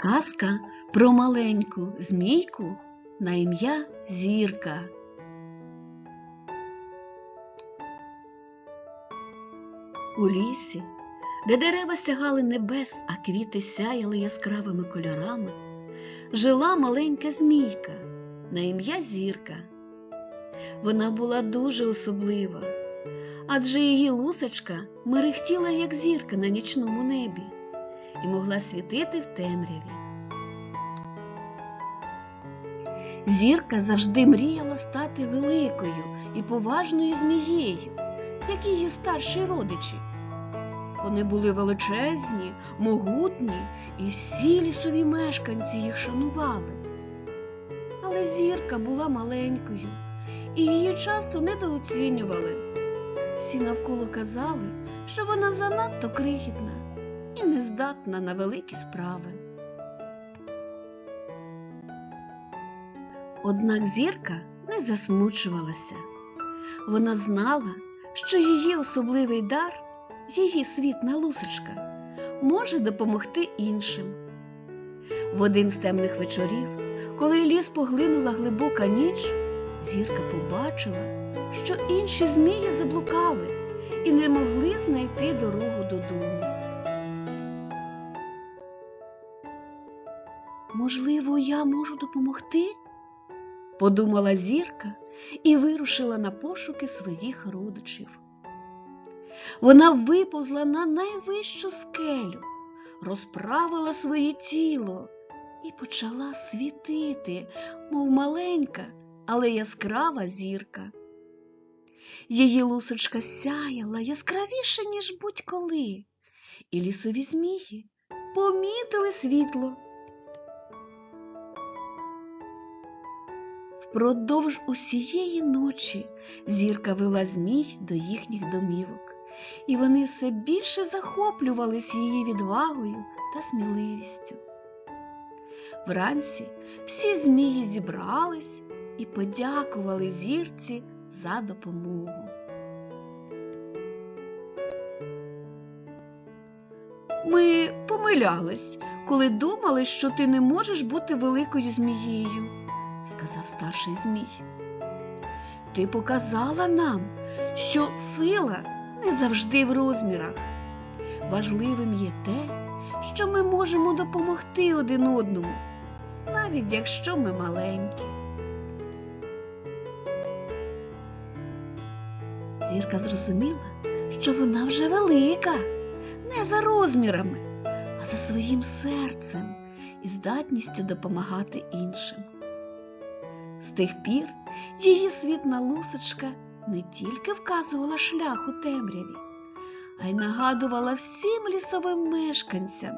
Казка про маленьку змійку на ім'я Зірка. У лісі, де дерева сягали небес, а квіти сяяли яскравими кольорами, жила маленька змійка на ім'я Зірка. Вона була дуже особлива, адже її лусочка мерехтіла, як зірка на нічному небі, і могла світити в темряві. Зірка завжди мріяла стати великою і поважною змією, як її старші родичі. Вони були величезні, могутні, і всі лісові мешканці їх шанували. Але зірка була маленькою, і її часто недооцінювали. Всі навколо казали, що вона занадто крихітна і нездатна на великі справи. Однак зірка не засмучувалася. Вона знала, що її особливий дар, її світна лусочка, може допомогти іншим. В один з темних вечорів, коли ліс поглинула глибока ніч, зірка побачила, що інші змії заблукали і не могли знайти дорогу додому. Можливо, я можу допомогти? подумала зірка і вирушила на пошуки своїх родичів. Вона виповзла на найвищу скелю, розправила своє тіло і почала світити, мов маленька, але яскрава зірка. Її лусочка сяяла яскравіше, ніж будь-коли, і лісові змії помітили світло. Впродовж усієї ночі зірка вела змій до їхніх домівок, і вони все більше захоплювались її відвагою та сміливістю. Вранці всі змії зібрались і подякували зірці за допомогу. Ми помилялись, коли думали, що ти не можеш бути великою змією сказав старший змій. Ти показала нам, що сила не завжди в розмірах. Важливим є те, що ми можемо допомогти один одному, навіть якщо ми маленькі. Зірка зрозуміла, що вона вже велика, не за розмірами, а за своїм серцем і здатністю допомагати іншим. Тих пір її світна лусочка не тільки вказувала шлях у темряві, а й нагадувала всім лісовим мешканцям,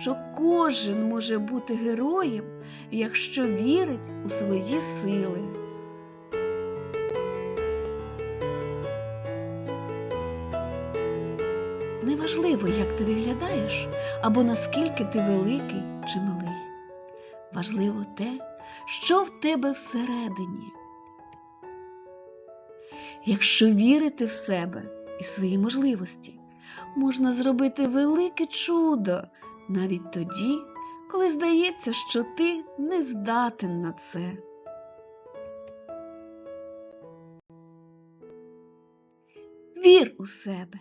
що кожен може бути героєм, якщо вірить у свої сили. Неважливо, як ти виглядаєш або наскільки ти великий чи малий. Важливо те, що в тебе всередині. Якщо вірити в себе і свої можливості, можна зробити велике чудо навіть тоді, коли здається, що ти не здатен на це. Вір у себе.